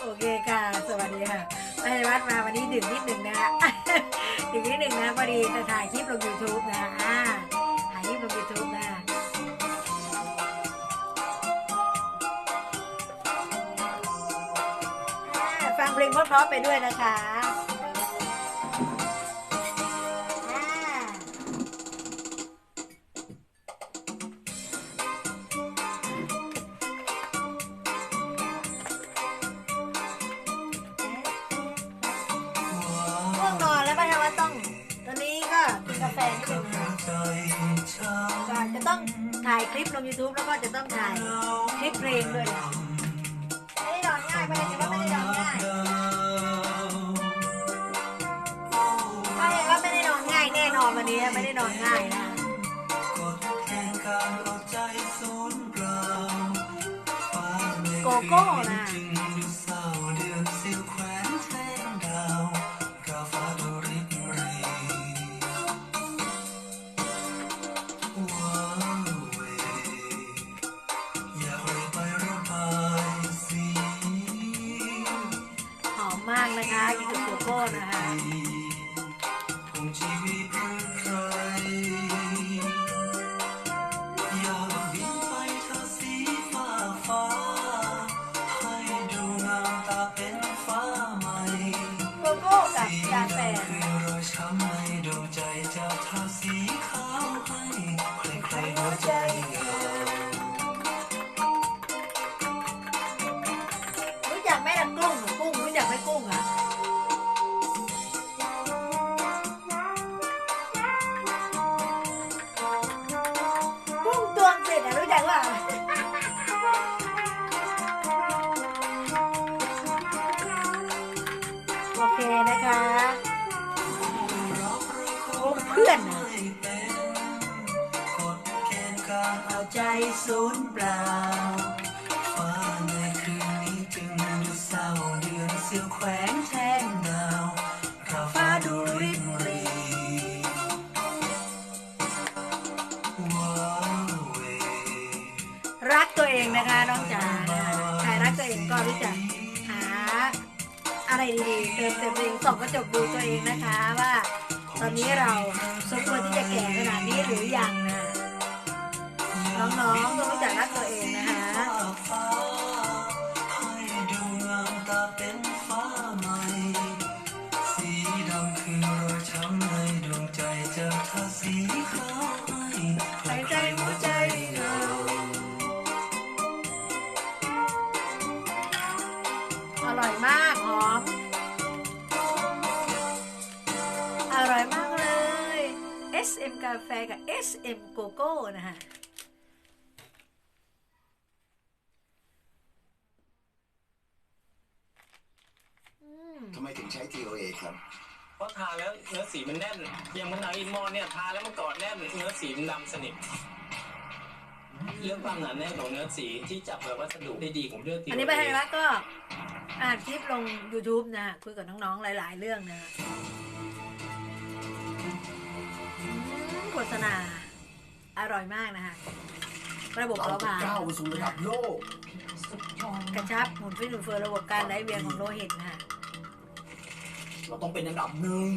โอเคค่ะ สวัสดีค่ะไปวัดมาวันนี้ดึกนิดหนึ่งนะฮะดึกนิดหนึ่งนะพอดีจะถ่ายคลิปลง YouTube นะอ่าถ่ายคลิปลง YouTube นะฟังเพลงเพราะๆไปด้วยนะคะ ลิปลง YouTube แล้วก็จะต้องถ่ายคลิปเพลงด้วยนะไม่ได้นอนง่ายป้าเลยคิดว่าไม่ได้นอนง่ายป้าเห็นว่าไม่ได้นอนง่ายแน่นอนวันนี้ไม่ได้นอนง่ายนะโกโก้นะ นะคะกินกับโกโก้นะคะชีวิตเพื่อใครอ เพื่อนอะใจสูญเปล่าฟ้าในคืนนี้จึงดูเศร้าเดือนเสียวแขวนแทนดาวเราฟ้าดูริบรีรักตัวเองนะคะน้องจ๋าใครรักตัวเองก็รู้จักหาอะไรดีๆเติมเต็มตัวเองส่องกระจกดูตัวเองนะคะว่า ตอนนี้เราสมควรที่จะแก่ขนาดนี้หรือยังนะ น้องๆต้องรู้จักรักตัวเองนะคะฟ้าให้ดูงามาเป็นฟ้าใหอรอ SM กาแฟกับ SM โกโก้นะคะอืมทำไมถึงใช้ TOA ครับ เพราะทาแล้วเนื้อสีมันแน่นอย่างมะนาวอินมอนเนี่ยทาแล้วมันกอดแน่นเนื้อสีมันดำสนิทเรื่องความหนาแน่นของเนื้อสีที่จับกับวัสดุได้ดีผมเลือกทีอันนี้ไปให้รักก็อ่านคลิปลง YouTube นะคุยกับน้องๆหลาย ๆ เรื่องนะ ฆษณา อร่อยมากนะคะระบบเราเผาจะผลาญก้าวไปสู่ระดับโลก กระชับหมุนฟิตหมุนเฟือระบบการไหลเวียนของโลหิตนะคะเราต้องเป็นอันดับหนึ่ง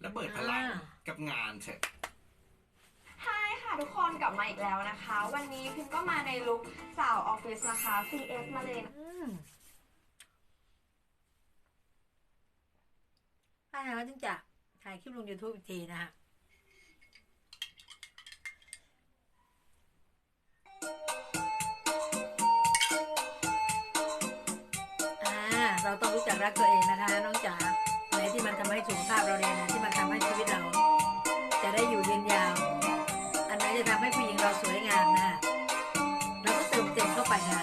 แล้วเบิดพลังกับงานเถอะใช่ค่ะทุกคนกลับมาอีกแล้วนะคะ วันนี้พิมก็มาในลุคสาวออฟฟิศนะคะ CS มาเลยอืมถ้าทางว่าจึงจะ ถ่ายคลิปลง YouTube อีกทีนะคะอ่าเราต้องรู้จักรักตัวเองนะคะ น้องจ๋าอะไรที่มันทำให้สุขภาพเราดีนะที่มันทำให้ชีวิตเรา จะได้อยู่ยืนยาว อันไหนจะทำให้ผู้หญิงเราสวยงามนะเราก็เติมเต็มเข้าไปนะ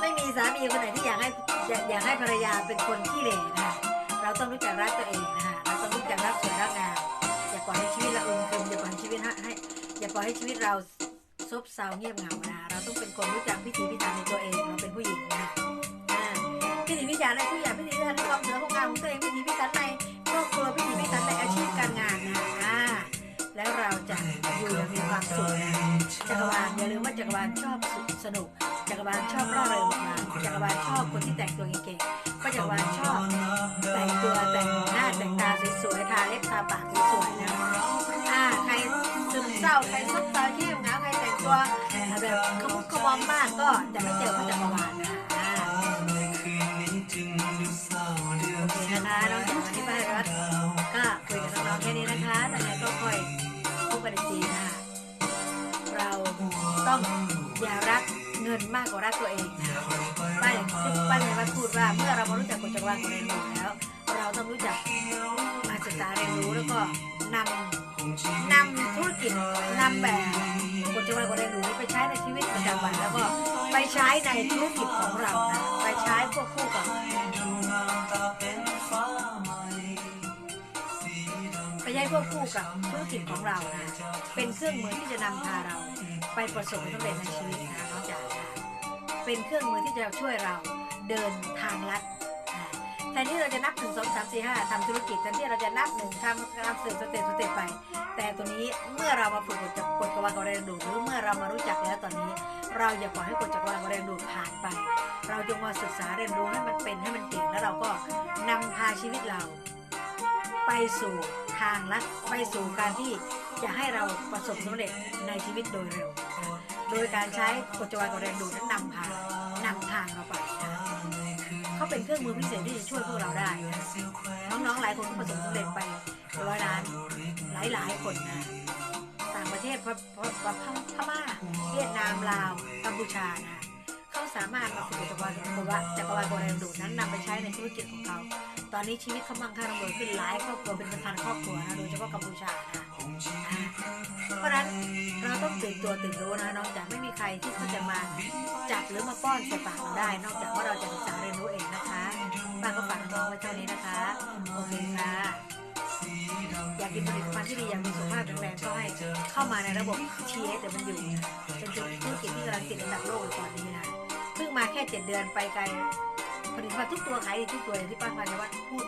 ไม่มีสามีคนไหนที่อยากให้อยากให้ภรรยาเป็นคนขี้เหร่นะเราต้องรู้จักรักตัวเองนะฮะ สวยรักงามอย่าปล่อยให้ชีวิตเราอึมครึมอย่าปล่อยให้ชีวิตให้อย่าปล่อยให้ชีวิตเราซบเซาเงียบเหงานะเราต้องเป็นคนรู้จักพิถีพิถันในตัวเองเราเป็นผู้หญิงนะพิถีพิถันในทุกอย่างพิถีพิถันในความสวยความงามของตัวเองพิถีพิถันในครอบครัวพิถีพิถันในอาชีพการงานนะอ่าแล้วเราจะอยู่อย่างมีความสุขจักรวาลอย่าลืมว่าจักรวาลชอบสนุกจักรวาลชอบร่าเริงมากจักรวาลชอบคนที่แต่งตัวเก่งๆเพราะจักรวาลชอบแต่งตัวแต่งหน้าแต่งตาสวย ล็บทาปากสวยๆนะอ่าใครซึมเศร้าใครซุกตาเข้มเงาใครแต่งตัวแบบขมุกขมอมมากก็จะไม่เจอพระจักรวาลนะโอเคนะคะน้องจ๋าวันนี้ป้ารัฐก็คุยกับน้องๆแค่นี้นะคะแต่ไงก็คอยพบกันอีกทีนะคะเราต้องอย่ารักเงินมากกว่ารักตัวเองป้าอย่างที่ป้าอย่างว่าพูดว่าเมื่อเรามารู้จักกฎจักรวาลของเรียนรู้แล้วเรา ไปใช้ในธุรกิจของเรานะไปใช้ควบคู่กับไปใช้ควบคู่กับธุรกิจของเรานะเป็นเครื่องมือที่จะนำพาเรา ไปประสบความสำเร็จในชีวิตนะน้องจ๋านะเป็นเครื่องมือที่จะช่วยเราเดินทางลัด แทนที่เราจะนับหนึ่งสองสามสี่ห้าทำธุรกิจแทนที่เราจะนับหนึ่งทำทำเสร็จสเต็ปสเต็ปไป แต่ตัวนี้เมื่อเรามาฝึกกฎจักรกฎจักรวาลของแรงดูดหรือเมื่อเรามารู้จักแล้วตอนนี้ เราอย่าปล่อยให้กฎจักรวาลของแรงดูดผ่านไป เราจงมาศึกษาเรียนรู้ให้มันเป็นให้มันเก่งแล้วเราก็นำพาชีวิตเรา ไปสู่ทางลัดไปสู่การที่จะให้เราประสบสำเร็จในชีวิตโดยเร็ว โดยการใช้กฎจักรวาลของแรงดูดนั้นนำพานำทางเราไป เป็นเครื่องมือพิเศษที่จะช่วยพวกเราได้นะน้องๆหลายคนก็ประสบความสำเร็จไปร้อยล้านหลายๆคนนะต่างประเทศพพพพม่าเวียดนามลาวกัมพูชานะเขาสามารถมาฝึกจักรวาลของว่าจักรวาลของแรงดูนั้นนำไปใช้ในธุรกิจของเขาตอนนี้ชีวิตเขามั่งคั่งร่ำรวยขึ้นหลายครอบครัวเป็นพันครอบครัวนะโดยเฉพาะกัมพูชานะเพราะนั้นเราต้องตื่นตัวตื่นรู้นะน้อกจาไม่มีใครที่เขาจะมา รือมาป้อนใส่ปากเราได้ นอกจากว่าเราจะศึกษาเรียนรู้เองนะคะป้าก็ฝากน้องไว้เท่านี้นะคะ โอเคค่ะ อยากกินผลิตภัณฑ์ที่ดีอยากมีสุขภาพแข็งแรงก็ให้เข้ามาในระบบ TS แต่มันอยู่เป็นธุรกิจที่กำลังติดอันดับโลกอยู่ตอนนี้นะเพิ่งมาแค่เจ็ดเดือนไปไกลผลิตภัณฑ์ทุกตัวขายดีทุกตัวอย่างที่ป้าพันธ์ว่าพูด